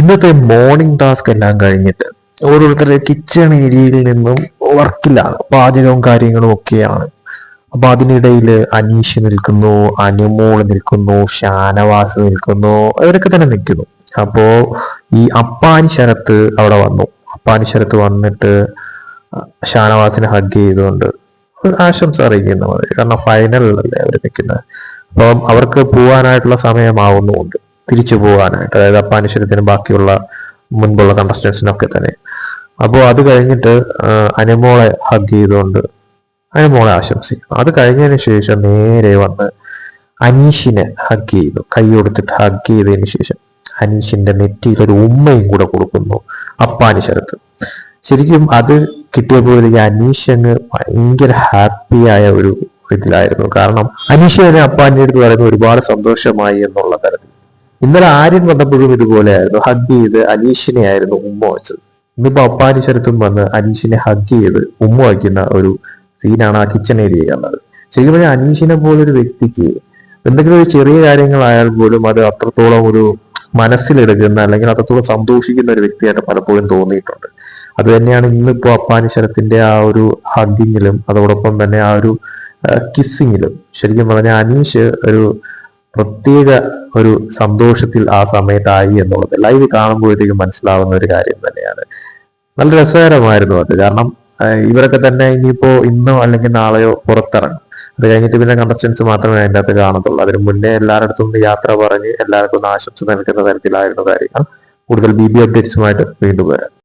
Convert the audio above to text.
ഇന്നത്തെ morning task എല്ലാം കഴിഞ്ഞിട്ട് ഓരോരുത്തരുടെ കിച്ചൺ ഏരിയയിൽ നിന്നും വർക്കിലാണ് പാചകവും കാര്യങ്ങളും ഒക്കെയാണ്. അപ്പൊ അതിനിടയിൽ അനീഷ് നിൽക്കുന്നു അനുമോൾ നിൽക്കുന്നു ഷാനവാസ് നിൽക്കുന്നു അവരൊക്കെ തന്നെ നിൽക്കുന്നു. അപ്പോ ഈ അപ്പാൻ ശരത്ത് അവിടെ വന്നു. അപ്പാൻ ശരത്ത് വന്നിട്ട് ഷാനവാസിനെ ഹഗ് ചെയ്തുകൊണ്ട് ആശംസ അറിയിക്കുന്നു കാരണം ഫൈനലിലല്ലേ അവർ നിൽക്കുന്നത്. അപ്പം അവർക്ക് പോവാനായിട്ടുള്ള സമയമാവുന്നുമുണ്ട്. തിരിച്ചു പോകാനായിട്ട് അതായത് അപ്പാനുശരത്തിന് ബാക്കിയുള്ള മുൻപുള്ള കണ്ടസ്റ്റൻസിനൊക്കെ തന്നെ. അപ്പോൾ അത് കഴിഞ്ഞിട്ട് അനുമോളെ ഹഗ് ചെയ്തുകൊണ്ട് അനുമോളെ ആശംസിക്കും അത് കഴിഞ്ഞതിന് ശേഷം നേരെ വന്ന് അനീഷിനെ ഹഗ് ചെയ്തു കൈ കൊടുത്തിട്ട് ഹഗ് ചെയ്തതിന് ശേഷം അനീഷിന്റെ നെറ്റിയിൽ ഒരു ഉമ്മയും കൂടെ കൊടുക്കുന്നു അപ്പാനുശരത്ത് ശരിക്കും അത് കിട്ടിയപ്പോഴത്തേക്ക് അനീഷ് അങ്ങ് ഭയങ്കര ഹാപ്പിയായ ഒരു ഇതിലായിരുന്നു. കാരണം അനീഷ് തന്നെ അപ്പാന്റെ അടുത്ത് പറയുന്നത് ഒരുപാട് സന്തോഷമായി എന്നുള്ള ഇന്നലെ ആര്യൻ വന്നപ്പോഴും ഇതുപോലെയായിരുന്നു ഹഗ് ചെയ്ത് അനീഷിനെ ആയിരുന്നു ഉമ്മ വെച്ചത്. ഇന്നിപ്പോ അപ്പാനിശ്വരത്തും വന്ന് അനീഷിനെ ഹഗ് ചെയ്ത് ഉമ്മ വയ്ക്കുന്ന ഒരു സീനാണ് ആ കിച്ചൺ ഏരിയ കണ്ടത് ശരിക്കും പറഞ്ഞാൽ അനീഷിനെ പോലൊരു വ്യക്തിക്ക് എന്തെങ്കിലും ഒരു ചെറിയ കാര്യങ്ങളായാൽ പോലും അത് അത്രത്തോളം ഒരു മനസ്സിലെടുക്കുന്ന അല്ലെങ്കിൽ അത്രത്തോളം സന്തോഷിക്കുന്ന ഒരു വ്യക്തിയായിട്ട് പലപ്പോഴും തോന്നിയിട്ടുണ്ട്. അത് തന്നെയാണ് ഇന്നിപ്പോ അപ്പാനിശ്വരത്തിന്റെ ആ ഒരു ഹഗ്ഗിങ്ങിലും അതോടൊപ്പം തന്നെ ആ ഒരു കിസ്സിങ്ങിലും ശരിക്കും പറഞ്ഞാൽ അനീഷ് ഒരു പ്രത്യേക ഒരു സന്തോഷത്തിൽ ആ സമയത്തായി എന്നുള്ളത്. ലൈവ് കാണുമ്പോഴത്തേക്കും മനസ്സിലാവുന്ന ഒരു കാര്യം തന്നെയാണ്. നല്ല രസകരമായിരുന്നു അത്. കാരണം ഇവരൊക്കെ തന്നെ ഇനിയിപ്പോ ഇന്നോ അല്ലെങ്കിൽ നാളെയോ പുറത്തിറങ്ങും. അത് കഴിഞ്ഞിട്ട് പിന്നെ കണ്ടസ്റ്റൻസ് മാത്രമേ അതിന്റെ അകത്ത് കാണത്തുള്ളൂ. അതിന് മുന്നേ എല്ലാവരുടെ യാത്ര പറഞ്ഞ് എല്ലാവർക്കും ഒന്ന് ആശംസ നൽകുന്ന തരത്തിലായിരുന്നു കാര്യങ്ങൾ. കൂടുതൽ ബി ബി അപ്ഡേറ്റ്സുമായിട്ട് വീണ്ടും വരാം.